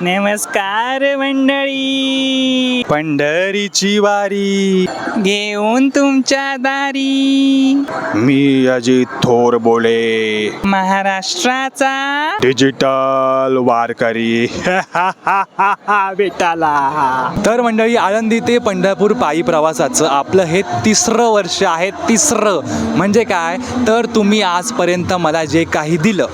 नमस्कार मंडळी. पंढरीची वारी. घेऊन तुमच्या दारी. मी अजित थोर बोले. महाराष्ट्राचा डिजिटल वारकरी. बेटाला तर मंडळी आळंदी ते पंढरपूर पायी प्रवासाचं आपलं हे तिसरं वर्ष आहे. तिसरं. म्हणजे काय? तर तुम्ही आजपर्यंत मला जे काही दिलं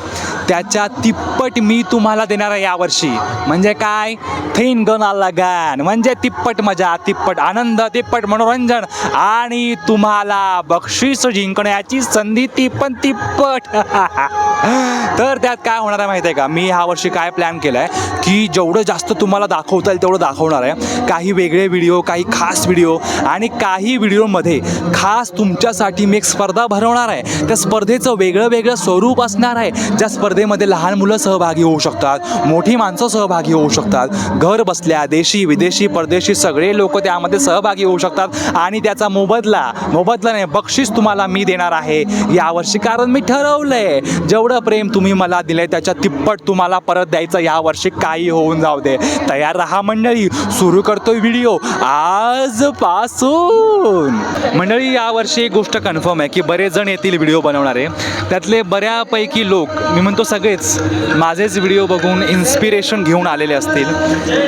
त्याच्या तिप्पट मी तुम्हाला देणार आहे यावर्षी. म्हणजे काय? थेन गणाला गान. म्हणजे तिप्पट मजा तिप्पट आनंद तिप्पट मनोरंजन आणि तुम्हाला बक्षीस जिंकण्याची संधी ती पण तिप्पट. तर त्यात काय होणार आहे माहिती आहे का? मी ह्या वर्षी काय प्लॅन केला आहे की जेवढं जास्त तुम्हाला दाखवता येईल तेवढं दाखवणार आहे. काही वेगळे व्हिडिओ काही खास व्हिडिओ आणि काही व्हिडिओमध्ये खास तुमच्यासाठी मी एक स्पर्धा भरवणार आहे. त्या स्पर्धेचं वेगळं वेगळं स्वरूप असणार आहे. ज्या स्पर्धेमध्ये लहान मुलं सहभागी होऊ शकतात मोठी माणसं सहभागी होऊ शकतात घर बसल्या देशी विदेशी परदेशी सगळे लोक त्यामध्ये सहभागी होऊ शकतात आणि त्याचा मोबदला मोबदला नाही बक्षीस तुम्हाला मी देणार आहे. यावर्षी कारण मी ठरवलंय. जेवढं प्रेम तुम्ही मला दिलंय त्याच्या तिप्पट तुम्हाला परत द्यायचं. यावर्षी काही होऊन जाऊ दे. तयार राहा मंडळी. सुरू करतोय व्हिडिओ आजपासून. मंडळी यावर्षी एक गोष्ट कन्फर्म आहे की बरेच जण येतील व्हिडिओ बनवणारे त्यातले बऱ्यापैकी लोक मी म्हणतो सगळेच माझेच व्हिडिओ बघून इन्स्पिरेशन घेऊन आलेले असतील.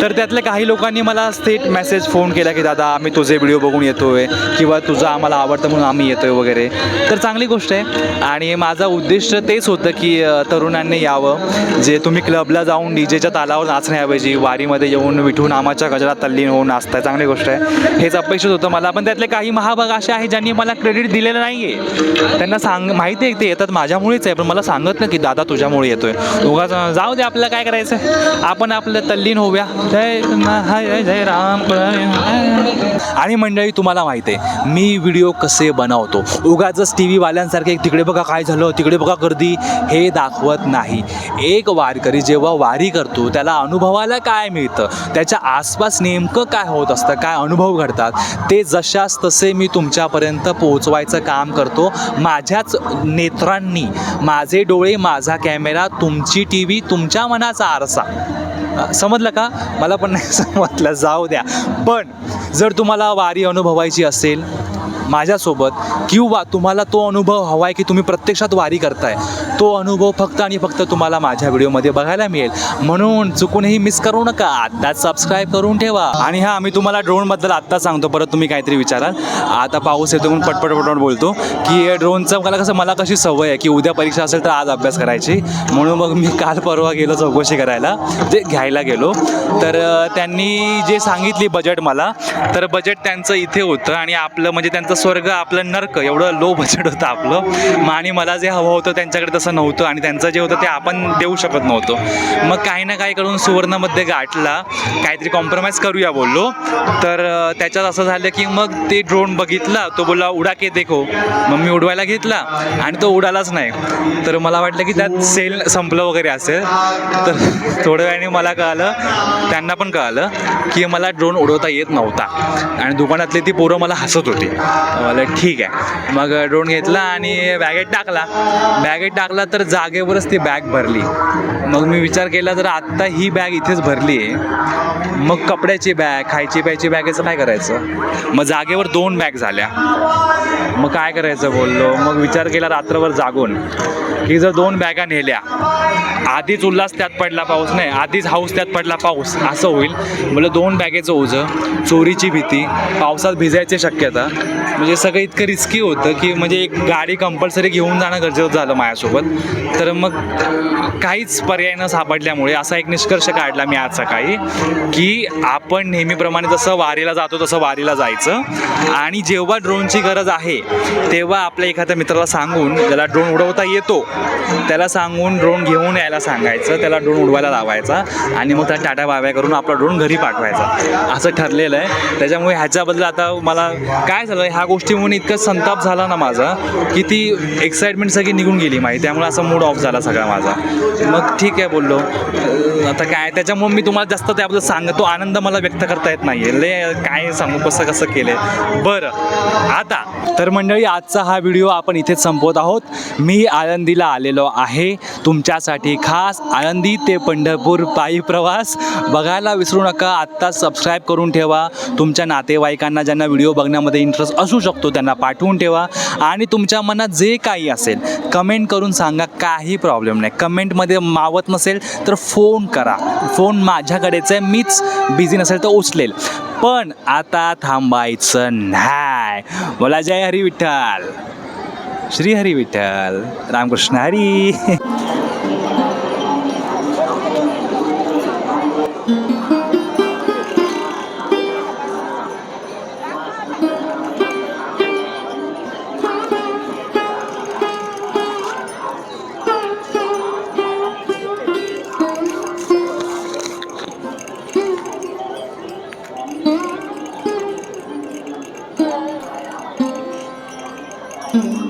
तर त्यातल्या काही लोकांनी मला थेट मेसेज फोन केला की दादा आम्ही तुझे व्हिडिओ बघून येतो आहे किंवा तुझं आम्हाला आवडतं म्हणून आम्ही येतो आहे वगैरे. तर चांगली गोष्ट आहे. आणि माझा उद्दिष्ट तेच होतं की तरुणांनी यावं. जे तुम्ही क्लबला जाऊन डी जेच्या तालावर नाचण्याऐवजी वारीमध्ये येऊन विठू नामाच्या गजरात तल्लीन होऊन नाचताय. चांगली गोष्ट आहे. हेच अपेक्षित होतं मला. पण त्यातले काही महाभाग असे आहे ज्यांनी मला क्रेडिट दिलेलं नाही आहे त्यांना सांग माहिती आहे ते येतात. माझ्यामुळेच आहे. पण मला सांगत ना की दादा तुझ्या त्याच्यामुळे येतोय. उगाच जाऊ दे आपल्याला काय करायचं आपण आपलं तल्लीन होऊया. जय जय जय राम आणि मंडळी तुम्हाला माहिती आहे मी व्हिडिओ कसे बनवतो? उगाच टी व्हीवाल्यांसारखे तिकडे बघा काय झालं तिकडे बघा गर्दी हे दाखवत नाही. एक वारकरी जेव्हा वारी करतो त्याला अनुभवाला काय मिळतं? त्याच्या आसपास नेमकं काय होत असतं? काय अनुभव घडतात? ते जशास तसे मी तुमच्यापर्यंत पोहोचवायचं काम करतो. माझ्याच नेत्रांनी माझे डोळे माझा कॅमेरा तुमची टी व्ही तुमच्या मनाचा आरसा. समजलं का? मला पण नाही समजलं. जाऊ द्या. पण जर तुम्हाला वारी अनुभवायची असेल माझ्यासोबत किंवा तुम्हाला तो अनुभव हवा आहे की तुम्ही प्रत्यक्षात वारी करताय तो अनुभव फक्त आणि फक्त तुम्हाला माझ्या व्हिडिओमध्ये बघायला मिळेल. म्हणून चुकूनही मिस करू नका आत्ताच सबस्क्राईब करून ठेवा. आणि हा आम्ही तुम्हाला ड्रोनबद्दल आत्ता सांगतो परत तुम्ही काहीतरी विचाराल. आता पाऊस येतो म्हणून पटपट पटपट बोलतो की ड्रोनचं मला कसं मला कशी सवय आहे की उद्या परीक्षा असेल तर आज अभ्यास करायची. म्हणून मग मी काल परवा गेलो चौकशी करायला जे घ्यायला गेलो. तर त्यांनी जे सांगितली बजेट मला तर बजेट त्यांचं इथे होतं आणि आपलं म्हणजे त्यांचं स्वर्ग आपलं नर्क एवढं लो बजेट होतं आपलं. मग आणि मला जे हवं होतं त्यांच्याकडे तसं नव्हतं आणि त्यांचं जे होतं ते आपण देऊ शकत नव्हतो. मग काही ना काही करून सुवर्णमध्ये गाठला. काहीतरी कॉम्प्रोमाइज करूया बोललो. तर त्याच्यात असं झालं की मग ते ड्रोन बघितला. तो बोलला उडा के देखो. मग मी उडवायला घेतला आणि तो उडालाच नाही. तर मला वाटलं की त्यात सेल संपलं वगैरे असेल. तर थोड्या वेळाने मला कळालं त्यांना पण कळालं की मला ड्रोन उडवता येत नव्हता. आणि दुकानातली ती पोरं मला हसत होती. मला ठीक आहे. मग ड्रोन घेतला आणि बॅगेत टाकला. बॅगेत टाकला तर जागेवरच ती बॅग भरली. मग मी विचार केला तर आत्ता ही बॅग इथेच भरली आहे मग कपड्याची बॅग खायची प्यायची बॅगेचं काय करायचं? मग जागेवर दोन बॅग झाल्या. मग काय करायचं बोललो? मग विचार केला रात्रभर जागून की जर दोन बॅगा नेल्या आधीच उल्हास त्यात पडला पाऊस नाही आधीच हाऊस त्यात पडला पाऊस असं होईल. म्हणजे दोन बॅगेचं ओझं चोरीची भीती पावसात भिजायची शक्यता. म्हणजे सगळं इतकं रिस्की होतं की म्हणजे एक गाडी कंपल्सरी घेऊन जाणं गरजेचं झालं माझ्यासोबत. तर मग काहीच पर्याय न सापडल्यामुळे असा एक निष्कर्ष काढला मी आज सकाळी की आपण नेहमीप्रमाणे जसं वारीला जातो तसं वारीला जायचं. आणि जेव्हा ड्रोनची गरज आहे तेव्हा आपल्या एखाद्या मित्राला सांगून ज्याला ड्रोन उडवता येतो त्याला सांगून ड्रोन घेऊन यायला सांगायचं त्याला ड्रोन उडवायला लावायचा आणि मग त्या टाटा बाब्या करून आपला ड्रोन घरी पाठवायचा. असं ठरलेलं आहे. त्याच्यामुळे ह्याच्याबद्दल आता मला काय झालं ह्या गोष्टीमुळे इतका संताप झाला ना माझा की ती एक्साइटमेंट सगळी निघून गेली माहिती त्यामुळे असा मूड ऑफ झाला सगळा माझा. मग ठीक आहे बोललो. आता काय त्याच्यामुळे मी तुम्हाला जास्त त्याबद्दल सांगतो. आनंद मला व्यक्त करता येत नाही आहे ले काय सांगू कसं कसं केलं बरं आता तर मंडळी आजचा हा व्हिडिओ आपण इथेच संपवत आहोत. मी आळंदीला आलेलो आहे. तुमच्यासाठी खास आळंदी ते पंढरपूर पायी प्रवास. बघायला विसरू नका. आत्ता सबस्क्राईब करून ठेवा. तुमच्या नातेवाईकांना ज्यांना व्हिडिओ बघण्यामध्ये इंटरेस्ट असू असू शकतो त्यांना पाठवून ठेवा. आणि तुमच्या मनात जे काही असेल कमेंट करून सांगा काही प्रॉब्लेम नाही. कमेंटमध्ये मावत नसेल तर फोन करा. फोन माझ्याकडेच आहे मीच बिझी नसेल तर उचलेल. पण आता थांबायचं नाही. मला जय हरी विठ्ठल. श्री हरी विठ्ठल. रामकृष्ण हरी. Oh.